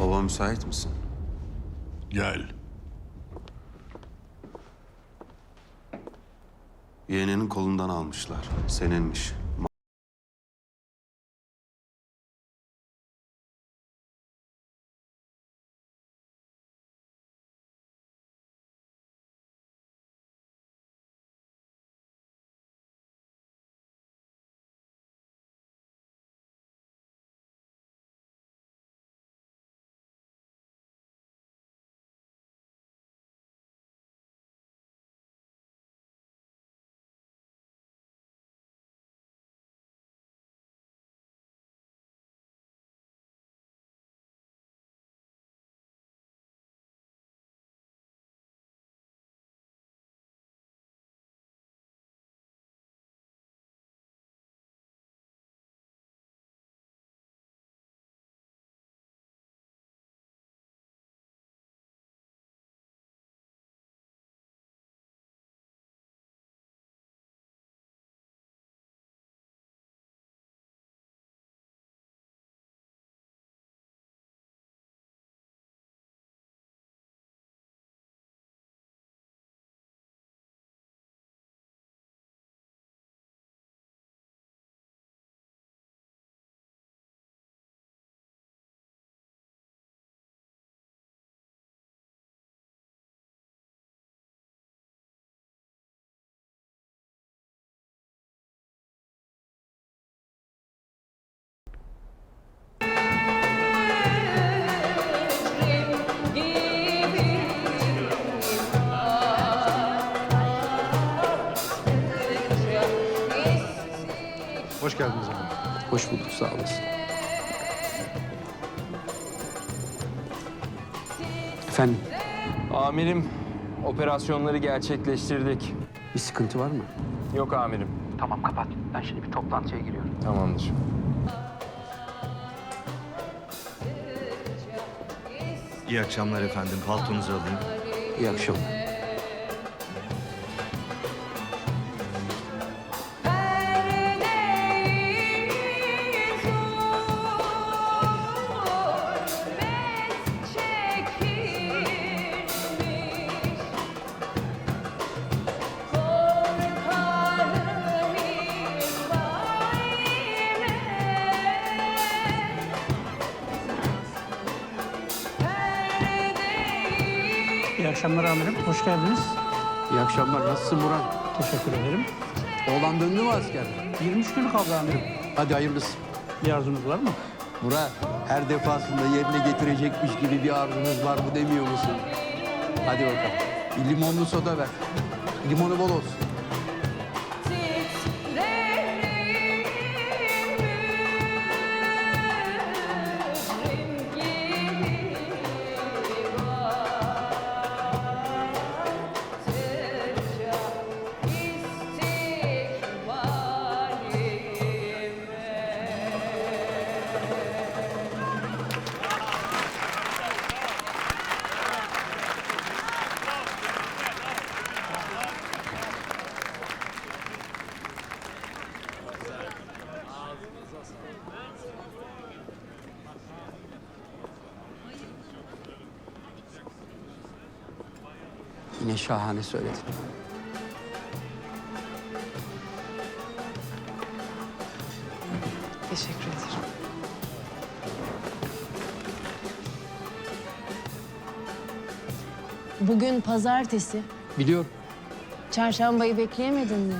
Baba müsait misin? Gel. Yeğeninin kolundan almışlar. Seninmiş. Hoş geldiniz efendim. Hoş bulduk, sağ olasın. Efendim, Amirim, operasyonları gerçekleştirdik. bir sıkıntı var mı? Yok amirim. Tamam kapat. Ben şimdi bir toplantıya giriyorum. Tamamdır. İyi akşamlar efendim. Paltonuzu alayım. İyi akşamlar. İyi akşamlar amirim. Hoş geldiniz. İyi akşamlar, nasılsın Burhan? Teşekkür ederim. Oğlan döndü mü askerden? 23 gün kaldı amirim. Hadi hayırlısı. Bir arzunuz var mı? Murat, her defasında yerine getirecekmiş gibi bir arzunuz var mı demiyor musun? Hadi bakalım. Bir limonlu soda ver. Limonu bol olsun. Yine şahane söyledin. Teşekkür ederim. Bugün pazartesi. Biliyorum, Çarşambayı bekleyemedin mi?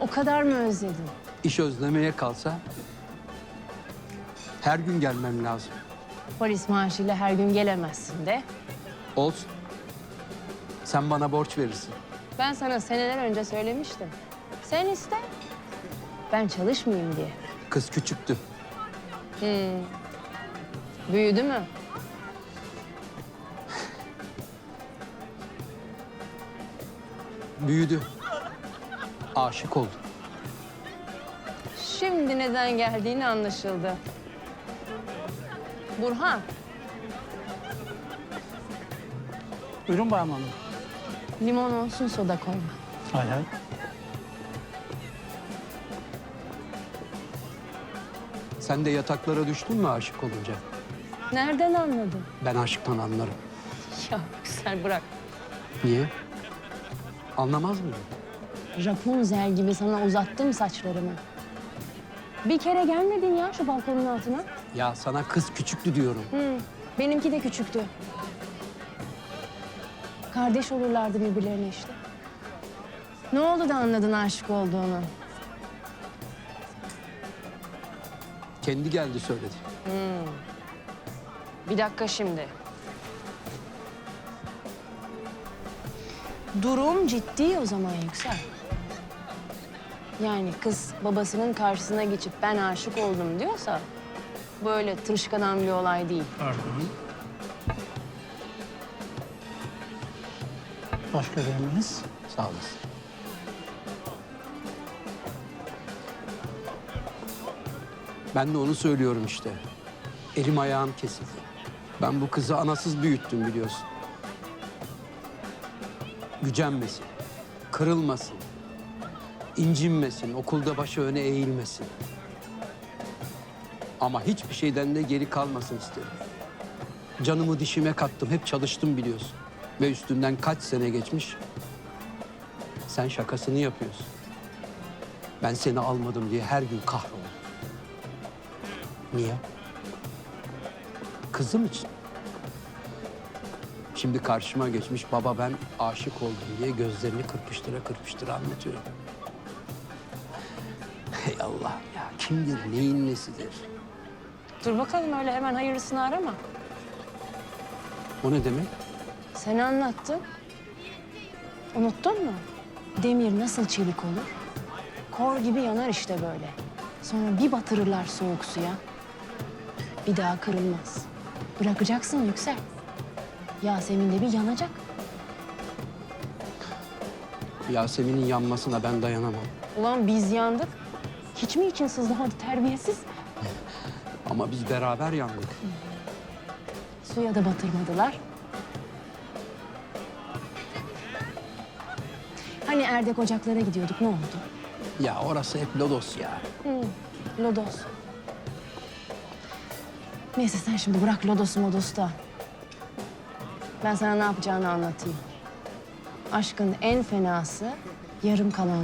O kadar mı özledin? iş özlemeye kalsa her gün gelmem lazım. Polis maaşıyla her gün gelemezsin de. Olsun. Sen bana borç verirsin. Ben sana seneler önce söylemiştim. Sen iste. Ben çalışmayayım diye. Kız küçüktü. Büyüdü mü? Büyüdü. Aşık oldu. Şimdi neden geldiğini anlaşıldı. Burhan, Buyurun Bağım Hanım. Limon olsun soda koyma. Hay. Sen de yataklara düştün mü aşık olunca? Nereden anladın? Ben aşktan anlarım. Ya Yüksel bırak. Niye? Anlamaz mıyım? Rapunzel gibi sana uzattım saçlarımı. Bir kere gelmedin ya şu balkonun altına. Ya sana kız küçüktü diyorum. Hı, benimki de küçüktü. Kardeş olurlardı birbirlerine işte. Ne oldu da anladın aşık olduğunu? Kendi geldi söyledi. Bir dakika şimdi. Durum ciddi o zaman Yüksel. Yani kız babasının karşısına geçip ben aşık oldum diyorsa... ...böyle tırışkadan bir olay değil. Pardon. Bir emriniz? Sağ olasın. Ben de onu söylüyorum işte. Elim ayağım kesildi. Ben bu kızı anasız büyüttüm biliyorsun. Gücenmesin, kırılmasın, incinmesin, okulda başı öne eğilmesin. Ama hiçbir şeyden de geri kalmasın isterim. Canımı dişime kattım, hep çalıştım biliyorsun. Ve üstünden kaç sene geçmiş, sen şakasını yapıyorsun. Ben seni almadım diye her gün kahroluyorum. Niye? Kızım için. Şimdi karşıma geçmiş baba ben aşık oldum diye gözlerini kırpıştıra kırpıştıra anlatıyor. Hey Allah ya kimdir neyin nesidir? Dur bakalım öyle hemen hayırlısını arama. O ne demek? Sen anlattın. Unuttun mu? Demir nasıl çelik olur? Kor gibi yanar işte böyle. Sonra bir batırırlar soğuk suya. Bir daha kırılmaz. Bırakacaksın Yüksel. Yasemin de bir yanacak. Yasemin'in yanmasına ben dayanamam. Ulan biz yandık. Hiç mi için sızlamadı terbiyesiz? Ama biz beraber yandık. Suya da batırmadılar. Hani Erdek Ocaklar'a gidiyorduk ne oldu? Ya orası hep lodos ya. Lodos. Neyse sen şimdi bırak Lodos'u Modos'u da. Ben sana ne yapacağını anlatayım. Aşkın en fenası yarım kalan